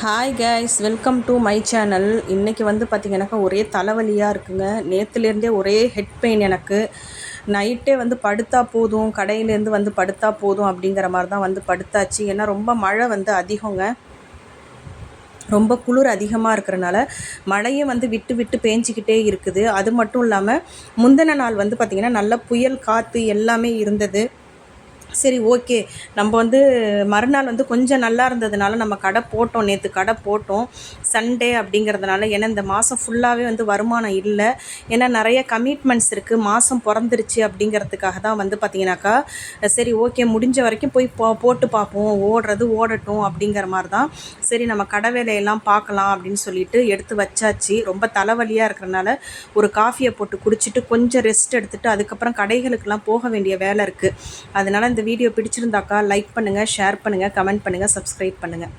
Hi guys welcome to my channel இன்றைக்கி வந்து பார்த்திங்கனாக்கா ஒரே தலைவலியாக இருக்குங்க. நேற்றுலேருந்தே ஒரே ஹெட் பெயின் எனக்கு. நைட்டே வந்து படுத்தா போதும் கடையிலேருந்து வந்து படுத்தா போதும் அப்படிங்கிற மாதிரி தான் வந்து படுத்தாச்சு. ஏன்னா ரொம்ப மழை வந்து அதிகங்க. ரொம்ப குளிர் அதிகமாக இருக்கிறனால மழையும் வந்து விட்டு விட்டு பேஞ்சிக்கிட்டே இருக்குது. அது மட்டும் இல்லாமல் முந்தின நாள் வந்து பார்த்திங்கன்னா நல்ல புயல் காற்று எல்லாமே இருந்தது. சரி ஓகே. நம்ம வந்து மறுநாள் வந்து கொஞ்சம் நல்லா இருந்ததுனால நம்ம கடை போட்டோம். நேற்று கடை போட்டோம். சண்டே அப்படிங்கிறதுனால ஏன்னா இந்த மாதம் ஃபுல்லாகவே வந்து வருமானம் இல்லை. ஏன்னா நிறைய கமிட்மெண்ட்ஸ் இருக்குது மாதம் பிறந்துருச்சு அப்படிங்கிறதுக்காக தான் வந்து பார்த்தீங்கன்னாக்கா சரி ஓகே முடிஞ்ச வரைக்கும் போய் போ போட்டு பார்ப்போம். ஓடுறது ஓடட்டும் அப்படிங்கிற மாதிரி தான். சரி நம்ம கடை வேலையெல்லாம் பார்க்கலாம் அப்படின்னு சொல்லிட்டு எடுத்து வச்சாச்சு. ரொம்ப தலைவலியாக இருக்கிறனால ஒரு காஃபியை போட்டு குடிச்சிட்டு கொஞ்சம் ரெஸ்ட் எடுத்துகிட்டு அதுக்கப்புறம் கடைகளுக்கெல்லாம் போக வேண்டிய வேலை இருக்குது அதனால் இந்த வீடியோ பிடிச்சிருந்தாக்கா லைக் பண்ணுங்கள் ஷேர் பண்ணுங்கள் கமெண்ட் பண்ணுங்கள் சப்ஸ்கிரைப் பண்ணுங்கள்